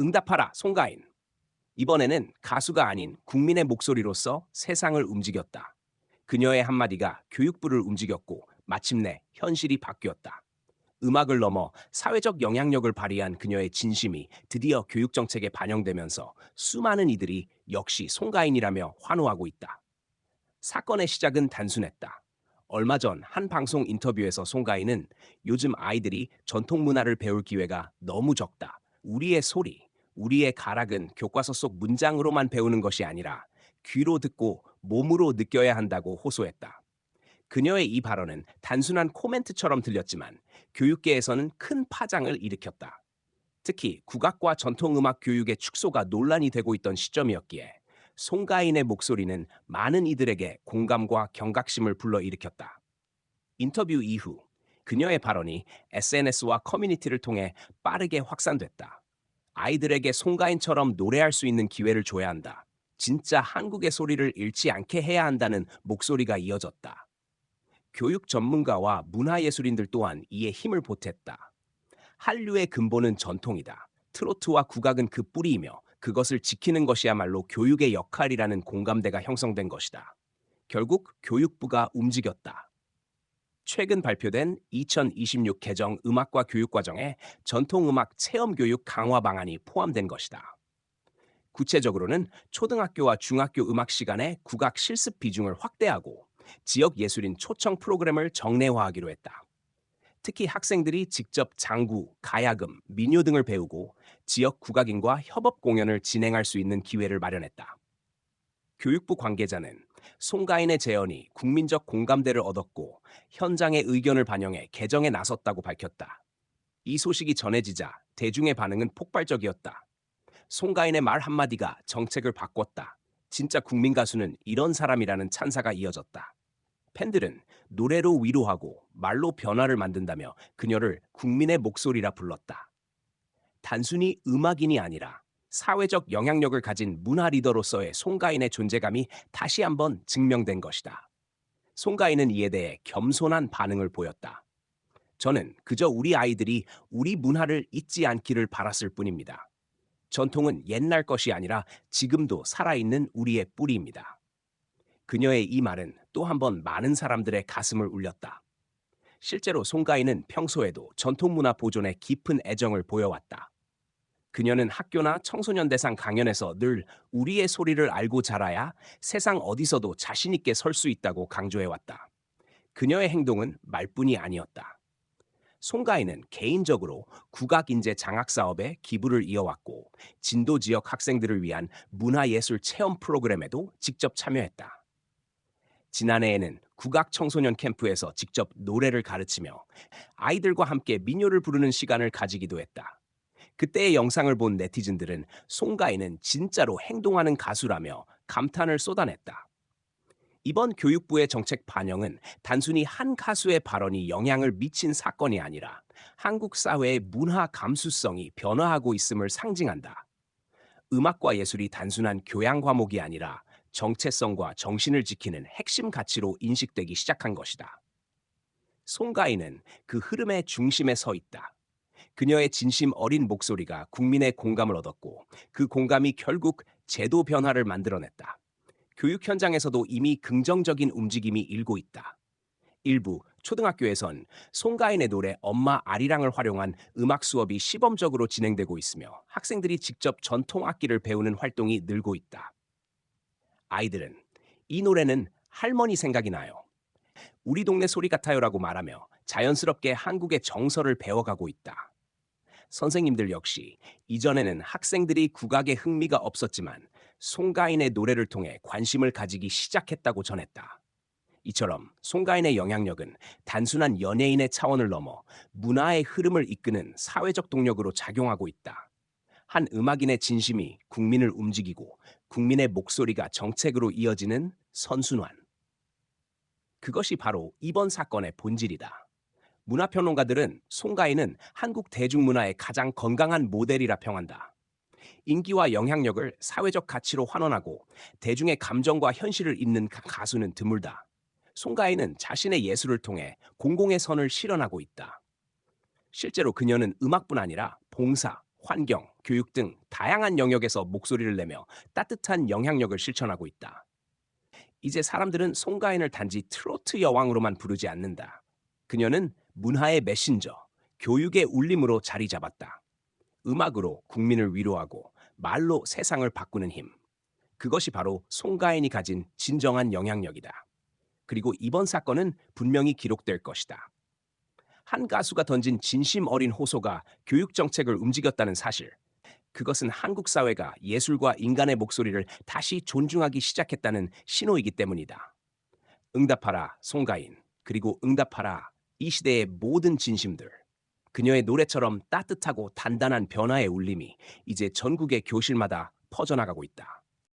응답하라 송가인. 이번에는 가수가 아닌 국민의 목소리로서 세상을 움직였다. 그녀의 한마디가 교육부를 움직였고 마침내 현실이 바뀌었다. 음악을 넘어 사회적 영향력을 발휘한 그녀의 진심이 드디어 교육 정책에 반영되면서 수많은 이들이 역시 송가인이라며 환호하고 있다. 사건의 시작은 단순했다. 얼마 전 한 방송 인터뷰에서 송가인은 요즘 아이들이 전통 문화를 배울 기회가 너무 적다. 우리의 소리, 우리의 가락은 교과서 속 문장으로만 배우는 것이 아니라 귀로 듣고 몸으로 느껴야 한다고 호소했다. 그녀의 이 발언은 단순한 코멘트처럼 들렸지만 교육계에서는 큰 파장을 일으켰다. 특히 국악과 전통음악 교육의 축소가 논란이 되고 있던 시점이었기에 송가인의 목소리는 많은 이들에게 공감과 경각심을 불러일으켰다. 인터뷰 이후 그녀의 발언이 SNS와 커뮤니티를 통해 빠르게 확산됐다. 아이들에게 송가인처럼 노래할 수 있는 기회를 줘야 한다. 진짜 한국의 소리를 잃지 않게 해야 한다는 목소리가 이어졌다. 교육 전문가와 문화예술인들 또한 이에 힘을 보탰다. 한류의 근본은 전통이다. 트로트와 국악은 그 뿌리이며 그것을 지키는 것이야말로 교육의 역할이라는 공감대가 형성된 것이다. 결국 교육부가 움직였다. 최근 발표된 2026 개정 음악과 교육 과정에 전통음악 체험 교육 강화 방안이 포함된 것이다. 구체적으로는 초등학교와 중학교 음악 시간에 국악 실습 비중을 확대하고 지역 예술인 초청 프로그램을 정례화하기로 했다. 특히 학생들이 직접 장구, 가야금, 민요 등을 배우고 지역 국악인과 협업 공연을 진행할 수 있는 기회를 마련했다. 교육부 관계자는 송가인의 제언이 국민적 공감대를 얻었고 현장의 의견을 반영해 개정에 나섰다고 밝혔다. 이 소식이 전해지자 대중의 반응은 폭발적이었다. 송가인의 말 한마디가 정책을 바꿨다. 진짜 국민 가수는 이런 사람이라는 찬사가 이어졌다. 팬들은 노래로 위로하고 말로 변화를 만든다며 그녀를 국민의 목소리라 불렀다. 단순히 음악인이 아니라 사회적 영향력을 가진 문화 리더로서의 송가인의 존재감이 다시 한번 증명된 것이다. 송가인은 이에 대해 겸손한 반응을 보였다. 저는 그저 우리 아이들이 우리 문화를 잊지 않기를 바랐을 뿐입니다. 전통은 옛날 것이 아니라 지금도 살아있는 우리의 뿌리입니다. 그녀의 이 말은 또 한 번 많은 사람들의 가슴을 울렸다. 실제로 송가인은 평소에도 전통문화 보존에 깊은 애정을 보여왔다. 그녀는 학교나 청소년 대상 강연에서 늘 우리의 소리를 알고 자라야 세상 어디서도 자신 있게 설 수 있다고 강조해왔다. 그녀의 행동은 말뿐이 아니었다. 송가인은 개인적으로 국악인재 장학 사업에 기부를 이어왔고 진도 지역 학생들을 위한 문화예술 체험 프로그램에도 직접 참여했다. 지난해에는 국악 청소년 캠프에서 직접 노래를 가르치며 아이들과 함께 민요를 부르는 시간을 가지기도 했다. 그때의 영상을 본 네티즌들은 송가인은 진짜로 행동하는 가수라며 감탄을 쏟아냈다. 이번 교육부의 정책 반영은 단순히 한 가수의 발언이 영향을 미친 사건이 아니라 한국 사회의 문화 감수성이 변화하고 있음을 상징한다. 음악과 예술이 단순한 교양 과목이 아니라 정체성과 정신을 지키는 핵심 가치로 인식되기 시작한 것이다. 송가인은 그 흐름의 중심에 서 있다. 그녀의 진심 어린 목소리가 국민의 공감을 얻었고 그 공감이 결국 제도 변화를 만들어냈다. 교육 현장에서도 이미 긍정적인 움직임이 일고 있다. 일부 초등학교에선 송가인의 노래 엄마 아리랑을 활용한 음악 수업이 시범적으로 진행되고 있으며 학생들이 직접 전통 악기를 배우는 활동이 늘고 있다. 아이들은 이 노래는 할머니 생각이 나요. 우리 동네 소리 같아요라고 말하며 자연스럽게 한국의 정서를 배워가고 있다. 선생님들 역시 이전에는 학생들이 국악에 흥미가 없었지만 송가인의 노래를 통해 관심을 가지기 시작했다고 전했다. 이처럼 송가인의 영향력은 단순한 연예인의 차원을 넘어 문화의 흐름을 이끄는 사회적 동력으로 작용하고 있다. 한 음악인의 진심이 국민을 움직이고 국민의 목소리가 정책으로 이어지는 선순환. 그것이 바로 이번 사건의 본질이다. 문화평론가들은 송가인은 한국 대중문화의 가장 건강한 모델이라 평한다. 인기와 영향력을 사회적 가치로 환원하고 대중의 감정과 현실을 잇는 가수는 드물다. 송가인은 자신의 예술을 통해 공공의 선을 실현하고 있다. 실제로 그녀는 음악뿐 아니라 봉사, 환경, 교육 등 다양한 영역에서 목소리를 내며 따뜻한 영향력을 실천하고 있다. 이제 사람들은 송가인을 단지 트로트 여왕으로만 부르지 않는다. 그녀는 문화의 메신저, 교육의 울림으로 자리 잡았다. 음악으로 국민을 위로하고 말로 세상을 바꾸는 힘. 그것이 바로 송가인이 가진 진정한 영향력이다. 그리고 이번 사건은 분명히 기록될 것이다. 한 가수가 던진 진심 어린 호소가 교육 정책을 움직였다는 사실. 그것은 한국 사회가 예술과 인간의 목소리를 다시 존중하기 시작했다는 신호이기 때문이다. 응답하라 송가인 그리고 응답하라 이 시대의 모든 진심들. 그녀의 노래처럼 따뜻하고 단단한 변화의 울림이 이제 전국의 교실마다 퍼져나가고 있다.